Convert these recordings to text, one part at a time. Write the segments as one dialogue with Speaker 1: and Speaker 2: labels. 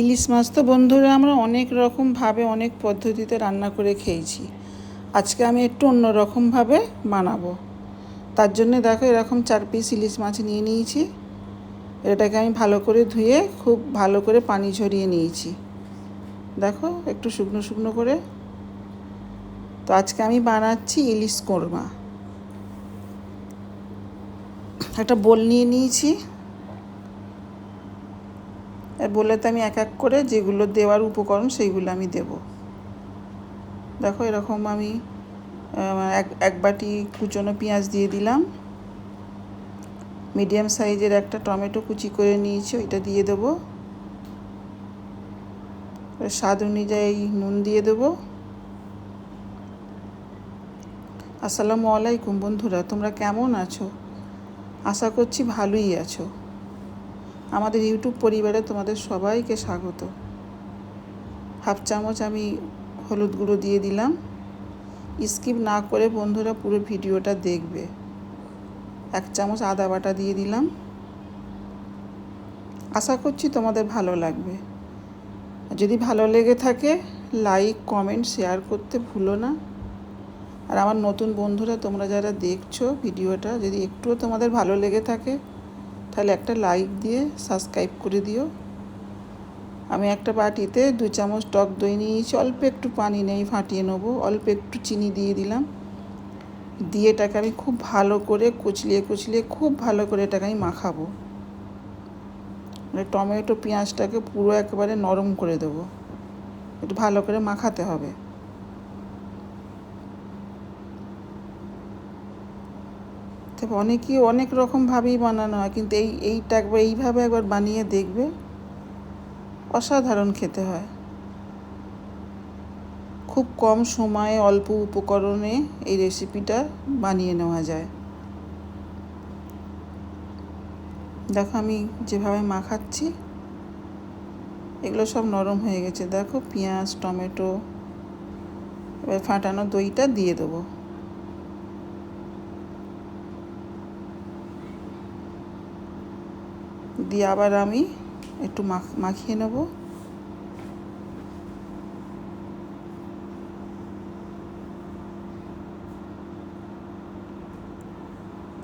Speaker 1: ইলিশ মাছ তো বন্ধুরা আমরা অনেক রকমভাবে, অনেক পদ্ধতিতে রান্না করে খেয়েছি। আজকে আমি একটু অন্য রকমভাবে বানাবো। তার জন্য দেখো এরকম চার পিস ইলিশ মাছ নিয়ে নিয়েছি। এটাকে আমি ভালো করে ধুয়ে খুব ভালো করে পানি ঝরিয়ে নিয়েছি। দেখো একটু শুকনো শুকনো করে। তো আজকে আমি বানাচ্ছি ইলিশ কোরমা। একটা বোল নিয়ে নিয়েছি। বলেতে আমি এক এক করে যেগুলো দেওয়ার উপকরণ সেইগুলো আমি দেব। দেখো এরকম আমি এক এক বাটি কুচনো পেঁয়াজ দিয়ে দিলাম। মিডিয়াম সাইজের একটা টমেটো কুচি করে নিয়েছি, ওইটা দিয়ে দেবো। স্বাদ অনুযায়ী নুন দিয়ে দেবো। আসসালামু আলাইকুম বন্ধুরা, তোমরা কেমন আছো? আশা করছি ভালোই আছো। আমাদের ইউটিউব পরিবারে তোমাদের সবাইকে স্বাগত। হাফ চামচ আমি হলুদ গুঁড়ো দিয়ে দিলাম। স্কিপ না করে বন্ধুরা পুরো ভিডিওটা দেখবে। এক চামচ আদা বাটা দিয়ে দিলাম। আশা করছি তোমাদের ভালো লাগবে। যদি ভালো লেগে থাকে, লাইক, কমেন্ট, শেয়ার করতে ভুলো না। আর আমার নতুন বন্ধুরা তোমরা যারা দেখছ ভিডিওটা, যদি একটুও তোমাদের ভালো লেগে থাকে তাহলে একটা লাইক দিয়ে সাবস্ক্রাইব করে দিও। আমি একটা বাটিতে দু চামচ টক দই নিয়েছি, অল্প একটু পানি নেই, ফাটিয়ে নেব। অল্প একটু চিনি দিয়ে দিলাম। দিয়ে এটাকে আমি খুব ভালো করে কুচলিয়ে কুচলিয়ে খুব ভালো করে এটাকে আমি মাখাবো। মানে টমেটো, পেঁয়াজটাকে পুরো একেবারে নরম করে দেবো। একটু ভালো করে মাখাতে হবে। তবে অনেকেই অনেক রকমভাবেই বানানো হয়, কিন্তু এই, এইটা একবার, এইভাবে একবার বানিয়ে দেখবে, অসাধারণ খেতে হয়। খুব কম সময়ে অল্প উপকরণে এই রেসিপিটা বানিয়ে নেওয়া যায়। দেখো আমি যেভাবে মাখাচ্ছি, এগুলো সব নরম হয়ে গেছে। দেখো পেঁয়াজ, টমেটো, এবার ফাটানো দইটা দিয়ে দেবো। দিয়ে আবার আমি একটু মাখিয়ে নেব।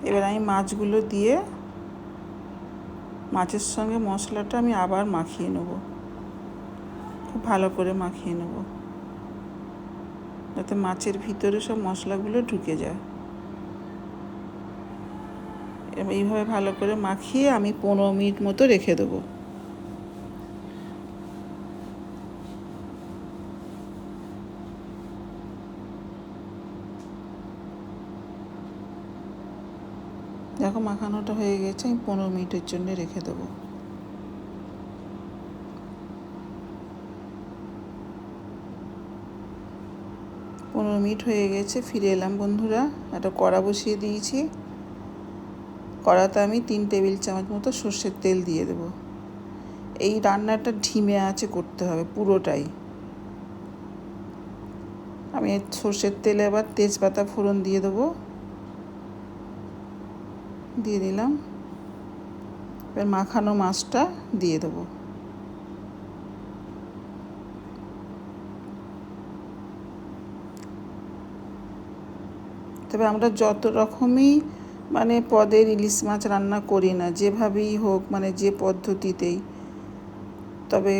Speaker 1: এবার আমি মাছগুলো দিয়ে মাছের সঙ্গে মশলাটা আমি আবার মাখিয়ে নেব। খুব ভালো করে মাখিয়ে নেব। যাতে মাছের ভিতরে সব মশলাগুলো ঢুকে যায়। এইভাবে ভালো করে মাখিয়ে আমি পনেরো মিনিট মতো রেখে দেবো। দেখো মাখানোটা হয়ে গেছে, আমি পনেরো মিনিটের জন্য রেখে দেবো। পনেরো মিনিট হয়ে গেছে, ফিরে এলাম বন্ধুরা, একটা কড়া বসিয়ে দিয়েছি। কড়াতে আমি তিন টেবিল চামচ মতো সর্ষের তেল দিয়ে দেব। এই রান্নাটা ঢিমে আছে করতে হবে পুরোটাই। আমি সর্ষের তেলে আবার তেজপাতা ফোড়ন দিয়ে দেবো। দিয়ে দিলাম। এবার মাখানো মাছটা দিয়ে দেবো। তবে আমরা যত রকমই মানে পদের ইলিশ মাছ রান্না করি না, যেভাবেই হোক মানে যে পদ্ধতিতেই। তবে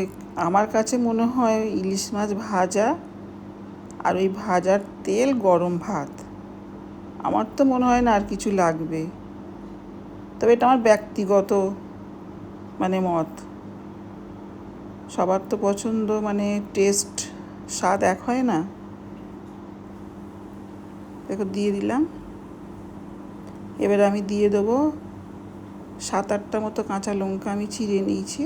Speaker 1: আমার কাছে মনে হয় ইলিশ মাছ ভাজা আর ওই ভাজার তেল গরম ভাত, আমার তো মনে হয় না আর কিছু লাগবে। তবে এটা আমার ব্যক্তিগত মানে মত। সবার তো পছন্দ মানে টেস্ট স্বাদ এক হয় না। দেখো, দিয়ে দিলাম। এবার আমি দিয়ে দেবো সাত আটটা মতো কাঁচা লঙ্কা আমি চিড়ে নিয়েছি।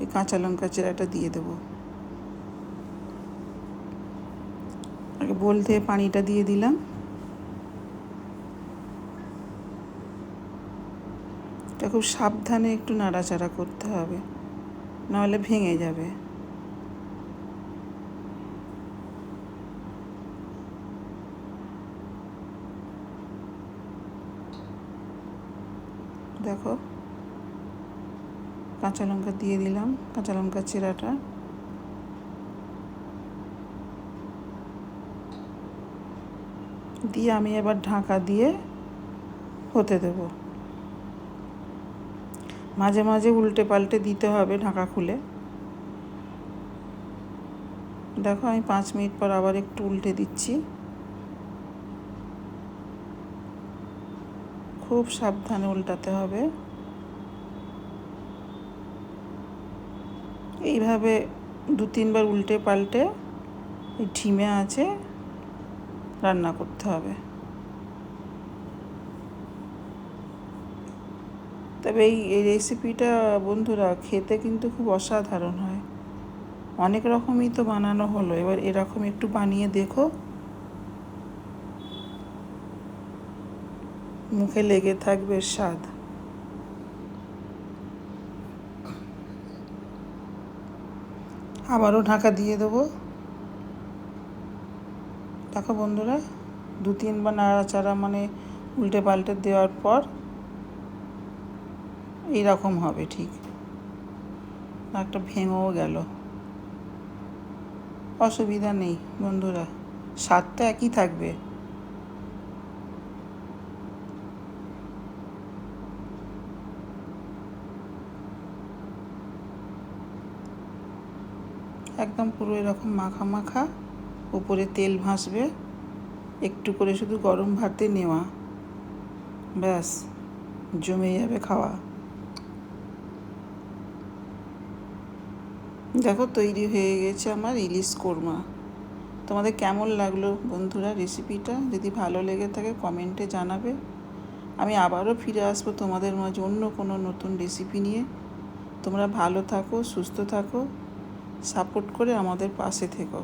Speaker 1: এই কাঁচা লঙ্কা চেরাটা দিয়ে দেবো। আগে বলতে পানিটা দিয়ে দিলাম। এটা খুব সাবধানে একটু নাড়াচাড়া করতে হবে, নাহলে ভেঙে যাবে। দেখো। কাঁচা লঙ্কা দিয়ে দিলাম, কাঁচা লঙ্কা চেরাটা। দিয়ে আমি এবার ঢাকা দিয়ে হতে দেব। মাঝে মাঝে উল্টে পাল্টে দিতে হবে ঢাকা খুলে। দেখো আমি পাঁচ মিনিট পর আবার একটু উল্টে দিচ্ছি। খুব সাবধানে উল্টাতে হবে। এইভাবে দু তিনবার উল্টে পাল্টে এই ঢিমে আছে রান্না করতে হবে। তবে এই এই রেসিপিটা বন্ধুরা খেতে কিন্তু খুব অসাধারণ হয়। অনেক রকমই তো বানানো হলো। এবার এরকম একটু বানিয়ে দেখো। মুখে লেগে থাকবে স্বাদ। আবারও ঢাকা দিয়ে দেবো। দেখো বন্ধুরা, দু তিনবার নাড়াচাড়া মানে উল্টে পাল্টে দেওয়ার পর এইরকম হবে ঠিক। একটা ভেঙেও গেল। অসুবিধা নেই বন্ধুরা, স্বাদটা একই থাকবে। একদম পুরো এরকম মাখা মাখা, উপরে তেল ভাসবে, একটু করে শুধু গরম ভাতে নেওয়া, ব্যাস, জমে যাবে খাওয়া। দেখো তৈরি হয়ে গেছে আমার ইলিশ কোরমা। তোমাদের কেমন লাগল বন্ধুরা রেসিপিটা? যদি ভালো লেগে থাকে কমেন্টে জানাবে। আমি আবারও ফিরে আসব তোমাদের মাঝে অন্য কোনো নতুন রেসিপি নিয়ে। তোমরা ভালো থাকো, সুস্থ থাকো। সাপোর্ট করে আমাদের পাশে থেকো।